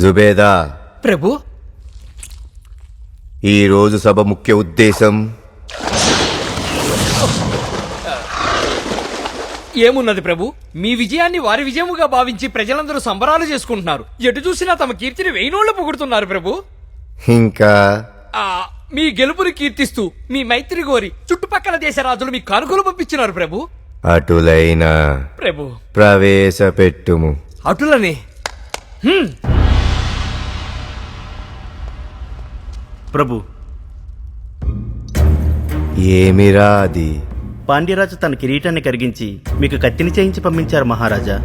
జుబేదా. ప్రభు. ఈ రోజు సభ ముఖ్య ఉద్దేశం? ఏమున్నది ప్రభు? మీ విజయాన్ని వారి విజయముగా భావించి ప్రజలందరూ సంబరాలు చేసుకుంటున్నారు. ఎటు చూసినా తమ కీర్తిని వెయ్యినోళ్ళు పొగుడుతున్నారు ప్రభు. ఇంకా? ఆ మీ గెలుపుని కీర్తిస్తూ మీ మైత్రి కోరి చుట్టుపక్కల దేశ రాజులు మీ కానుకలు పంపించినారు ప్రభు. అటులైన ప్రభు. ప్రవేశపెట్టుము. అటులనే. హ్మ్, ప్రభు. ఏమిరా అది? పాండ్యరాజు తన కిరీటాన్ని కరిగించి మీకు కత్తిని చేయించి పంపించారు మహారాజా.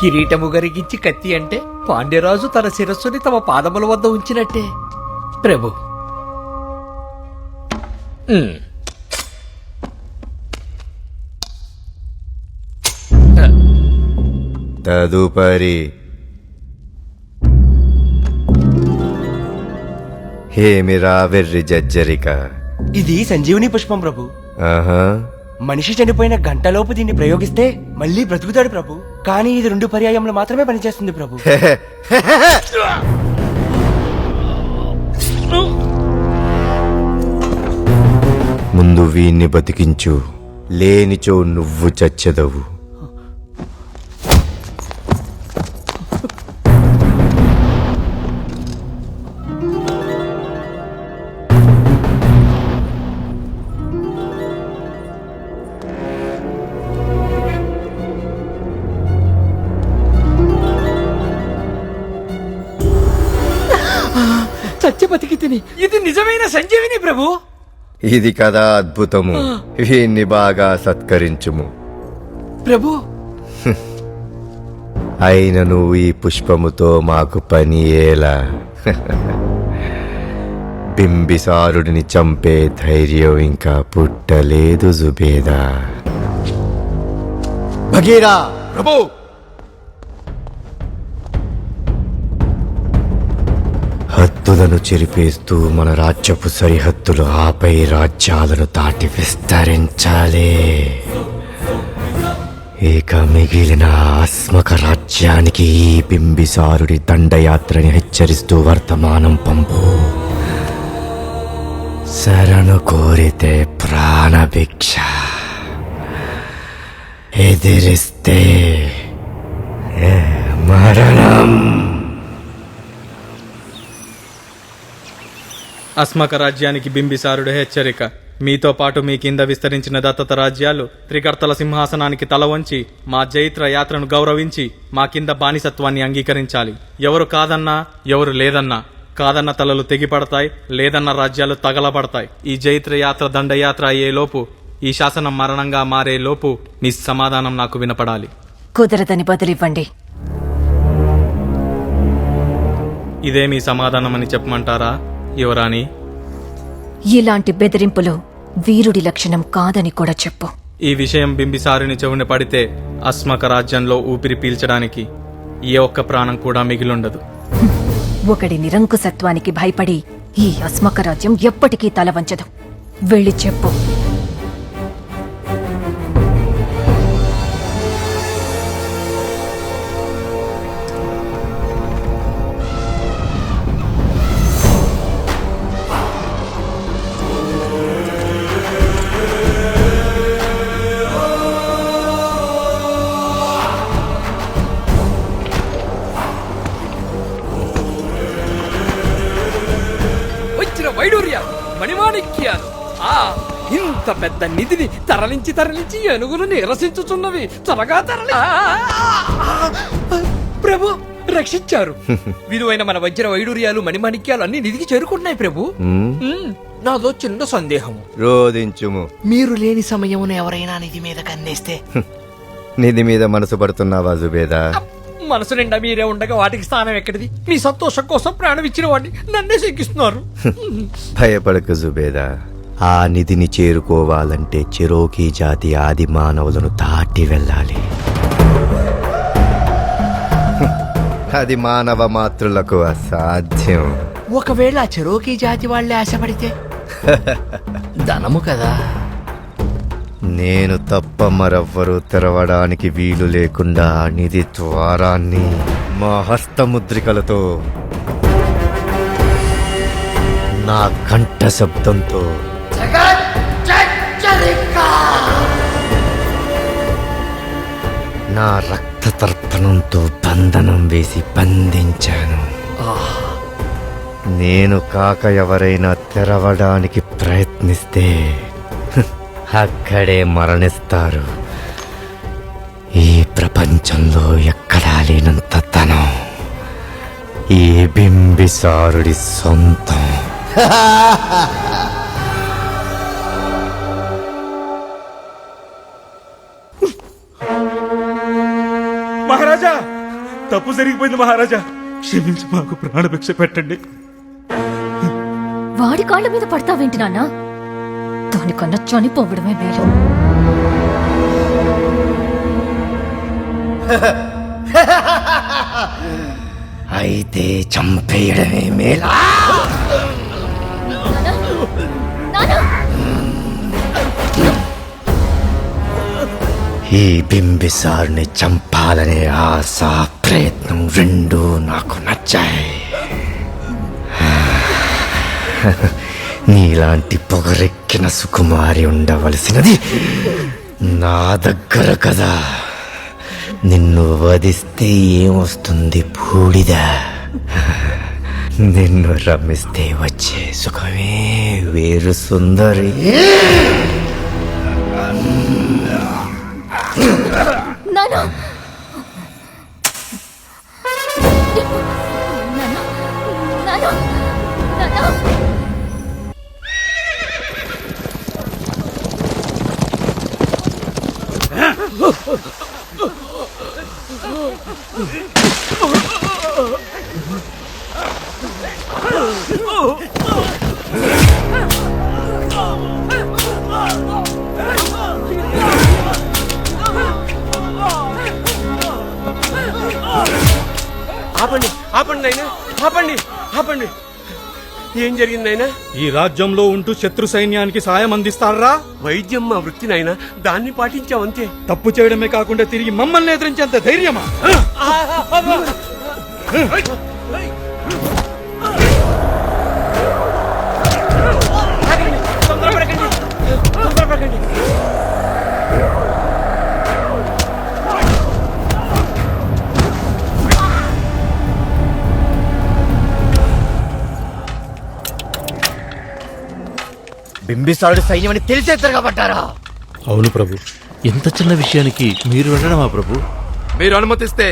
కిరీటము గరిగించి కత్తి అంటే పాండ్యరాజు తన శిరస్సుని తమ పాదముల వద్ద ఉంచినట్టే. ప్రభు. తదుపరి ఏమిరా వెర్రి జజ్జరిక. ఇది సంజీవని పుష్పం ప్రభు. ఆహా. మనిషి చనిపోయిన గంటలోపు దీన్ని ప్రయోగిస్తే మళ్ళీ బ్రతుకుతాడు ప్రభు. కానీ ఇది రెండు పర్యాయంలో మాత్రమే పనిచేస్తుంది ప్రభు. ముందు వీణ్ణి బతికించు. లేనిచో నువ్వు చచ్చెదవు. చచ్చి బతికి తిని ఇది నిజమైన సంజీవిని ప్రభు. ఇది కదా అద్భుతము. వీణ్ణి బాగా సత్కరించుము. ప్రభు. అయినను ఈ పుష్పముతో మాకు పని ఏలా? బింబిసారుడిని చంపే ధైర్యం ఇంకా పుట్టలేదు జుబేదా. భగీరా ప్రభు! హద్దులను చెరిపేస్తూ మన రాజ్యపు సరిహద్దులు ఆపై రాజ్యాలను దాటి విస్తరించాలి. ఇక మిగిలిన ఆస్మక రాజ్యానికి ఈ బింబిసారుడి దండయాత్రని హెచ్చరిస్తూ వర్తమానం పంపు. శరణు కోరితే ప్రాణభిక్ష. ఎదిరిస్తే మరణం? అస్మక రాజ్యానికి బింబిసారుడు హెచ్చరిక. మీతో పాటు మీ కింద విస్తరించిన దత్తత రాజ్యాలు త్రికర్తల సింహాసనానికి తల వంచి మా జైత్ర యాత్రను గౌరవించి మా కింద బానిసత్వాన్ని అంగీకరించాలి. ఎవరు కాదన్నా ఎవరు లేదన్నా. కాదన్న తలలు తెగిపడతాయి లేదన్న రాజ్యాలు తగలబడతాయి. ఈ జైత్ర యాత్ర దండయాత్ర అయ్యేలోపు ఈ శాసనం మరణంగా మారే లోపు నీ సమాధానం నాకు వినపడాలి. కుదరదని బదులివ్వండి. ఇదే మీ సమాధానం అని చెప్పమంటారా? యువరాణి. ఇలాంటి బెదిరింపులు వీరుడి లక్షణం కాదని కూడా చెప్పు. ఈ విషయం బింబిసారుని చెవున పడితే అస్మక రాజ్యంలో ఊపిరి పీల్చడానికి ఏ ఒక్క ప్రాణం కూడా మిగిలుండదు. ఒకడి నిరంకుశత్వానికి భయపడి ఈ అస్మక రాజ్యం ఎప్పటికీ తల వంచదు. వెళ్ళి చెప్పు. ఇంత పెద్ద నిధిని తరలించి తరలించి ఏనుగులు నిరసించుచున్నవి. త్వరగా తరలి. ప్రభు రక్షించారు. విలువైన మన వజ్ర వైడూర్యాలు మణిమాణిక్యాలు అన్ని నిధికి చేరుకుంటున్నాయి ప్రభు. నాదో చిన్న సందేహం రోధించుము. మీరు లేని సమయమున ఎవరైనా నిధి మీద కన్నేస్తే నిధి మీద మనసు పడుతున్నావా జుబేదా? మనసు నిండా మీరే ఉండగా వాటికి స్థానం ఎక్కడిది? మీ సంతోషం కోసం ప్రాణం ఇచ్చిన వాడిని నన్నే శంకిస్తున్నారు. భయపడకు జుబేదా. ఆ నిధిని చేరుకోవాలంటే చెరోకీ జాతి ఆది మానవులను దాటి వెళ్ళాలి. అది మానవ మాతృలకు అసాధ్యం. ఒకవేళ చెరోకీ జాతి వాళ్ళే ఆశపడితే? ధనము కదా. నేను తప్ప మరెవ్వరూ తెరవడానికి వీలు లేకుండా ఆ నిధి ద్వారాన్ని మా హస్తముద్రికలతో నా కంఠ శబ్దంతో నా రక్త తర్పణంతో బంధనం వేసి బంధించాను. నేను కాక ఎవరైనా తెరవడానికి ప్రయత్నిస్తే అక్కడే మరణిస్తారు. ఈ ప్రపంచంలో ఎక్కడా లేనంత ధనం. ఈ బింబిసారుడి సొంతం. మహారాజా! తప్పు జరిగిపోయింది మహారాజా. క్షమించి మాకు ప్రాణభిక్ష పెట్టండి. వాడి కాళ్ళ మీద పడతావేంటి నాన్న? దానికన్నా చనిపోవడమే మేలు. అయితే చంపేయడమే మేలా. ఈ బింబిసార్ని చంపాలనే ఆశ ప్రయత్నం రెండూ నాకు నచ్చాయి. నీలాంటి పొగరెక్కిన సుకుమారి ఉండవలసినది నా దగ్గర కదా. నిన్ను వధిస్తే ఏమొస్తుంది బూడిద? నిన్ను రమిస్తే వచ్చే సుఖమే వేరు సుందరి. ఆపండి ఆపండి నాయనా ఆపండి. ఆపండి. ఏం జరిగింది నాయనా? ఈ రాజ్యంలో ఉంటూ శత్రు సైన్యానికి సాయం అందిస్తారా? వైద్యం మా వృత్తి నాయనా. దాన్ని పాటించామంతే తప్పు చేయడమే కాకుండా తిరిగి మమ్మల్ని ఎదిరించేంత ధైర్యమా? తొందరపడకండి. తొందరపడకండి. బింబిసారుడి సైన్యం అని తెలిసే తిరగబడ్డారా? అవును ప్రభు. ఎంత చిన్న విషయానికి మీరు వెళ్ళడమా ప్రభు? మీరు అనుమతిస్తే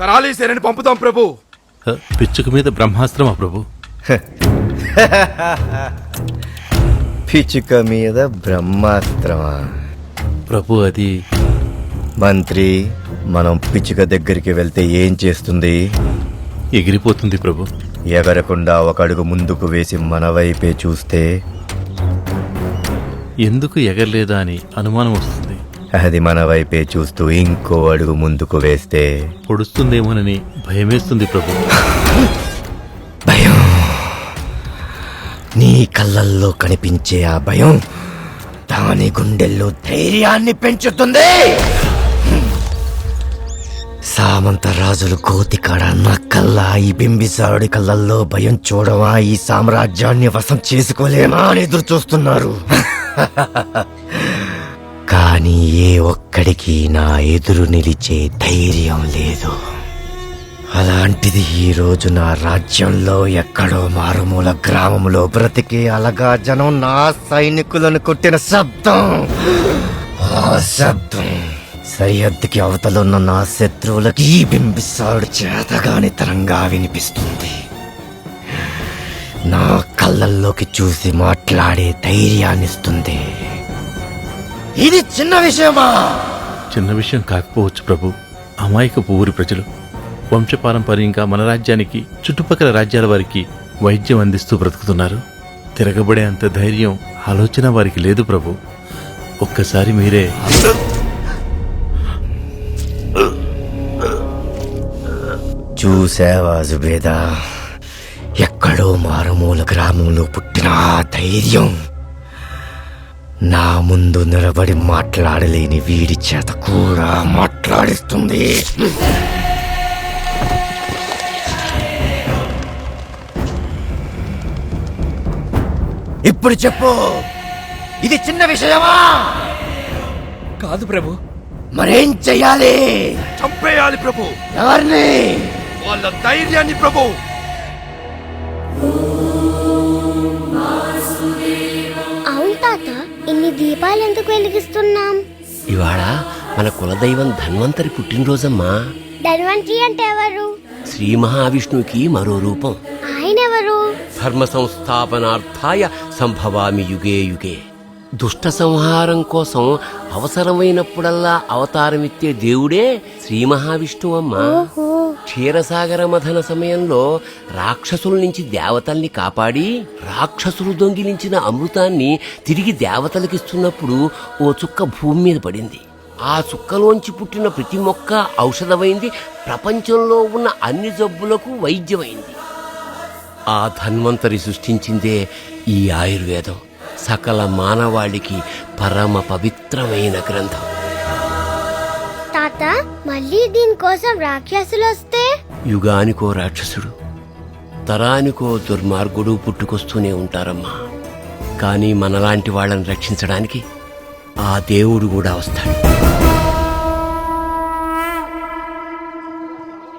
కరాళీ సేనని పంపుతాం ప్రభు. పిచ్చుక మీద బ్రహ్మాస్త్రమా ప్రభు? పిచ్చుక మీద బ్రహ్మాస్త్రమా? ప్రభు అది మంత్రి మనం పిచ్చుక దగ్గరికి వెళ్తే ఏం చేస్తుంది? ఎగిరిపోతుంది ప్రభు. ఎగరకుండా ఒక అడుగు ముందుకు వేసి మన వైపే చూస్తే ఎందుకు ఎగరలేదా అని అనుమానం వస్తుంది. అది మన వైపే చూస్తూ ఇంకో అడుగు ముందుకు వేస్తే పొడుస్తుందేమోనని భయమేస్తుంది ప్రభు. భయం. నీ కళ్ళల్లో కనిపించే ఆ భయం దాని గుండెల్లో ధైర్యాన్ని పెంచుతుంది. సామంత రాజులు కోతికాడ నక్కల్లా ఈ బింబిసారుడి కళ్ళల్లో భయం చూడవా? ఈ సామ్రాజ్యాన్ని వశం చేసుకోలేమా అని ఎదురు చూస్తున్నారు కానీ ఏ ఒక్కడికి నా ఎదురు నిలిచే ధైర్యం లేదు. అలాంటిది ఈ రోజు నా రాజ్యంలో ఎక్కడో మారుమూల గ్రామంలో బ్రతికే అలగా జనం నా సైనికులను కొట్టిన శబ్దం. ఆ శబ్దం సరిహద్దుకి అవతలున్న నా శత్రువులకి ఈ బింబిసాడు చేతగాని తరంగా వినిపిస్తుంది. నా కళ్ళల్లోకి చూసి మాట్లాడే ధైర్యాన్నిస్తుంది. ఇది చిన్న విషయమా? చిన్న విషయం కాకపోవచ్చు ప్రభు. అమాయకపు ఊరి ప్రజలు వంశపారంపర్యంగా మన రాజ్యానికి చుట్టుపక్కల రాజ్యాల వారికి వైద్యం అందిస్తూ బ్రతుకుతున్నారు. తిరగబడే అంత ధైర్యం ఆలోచన వారికి లేదు ప్రభు. ఒక్కసారి మీరే చూసావా జుబేదా? ఎక్కడో మారుమూల గ్రామంలో పుట్టిన ఆ ధైర్యం నా ముందు నిలబడి మాట్లాడలేని వీడి చేత కూడా మాట్లాడిస్తుంది. ఇప్పుడు చెప్పు ఇది చిన్న విషయమా? కాదు ప్రభు. మరేం చెయ్యాలి? చంపేయాలి ప్రభు. ఎవరిని? వాళ్ళ ధైర్యాన్ని ప్రభు. ఇన్ని దీపాలు ఎందుకు వెలిగిస్తున్నాం? ఇవాళ మన కులదైవం ధన్వంతరి పుట్టినరోజమ్మా. ధన్వంతరి అంటే ఎవరు? శ్రీ మహావిష్ణువుకి మరో రూపం. ఆయన ఎవరు? ధర్మ సంస్థాపనార్థాయ సంభవామి యుగే యుగే. దుష్ట సంహారం కోసం అవసరమైనప్పుడల్లా అవతారమిచ్చే దేవుడే శ్రీ మహావిష్ణువమ్మా. క్షీరసాగర మథన సమయంలో రాక్షసుల నుంచి దేవతల్ని కాపాడి రాక్షసులు దొంగిలించిన అమృతాన్ని తిరిగి దేవతలకిస్తున్నప్పుడు ఓ చుక్క భూమి మీద పడింది. ఆ చుక్కలోంచి పుట్టిన ప్రతి మొక్క ఔషధమైంది ప్రపంచంలో ఉన్న అన్ని జబ్బులకు వైద్యమైంది. ఆ ధన్వంతరి సృష్టించిందే ఈ ఆయుర్వేదం. సకల మానవాళికి పరమ పవిత్రమైన గ్రంథం. తాత మళ్ళీ దీనికోసం రాక్షసులు యుగానికో రాక్షసుడు తరానికో దుర్మార్గుడు పుట్టుకొస్తూనే ఉంటారమ్మా. కానీ మనలాంటి వాళ్ళని రక్షించడానికి ఆ దేవుడు కూడా వస్తాడు.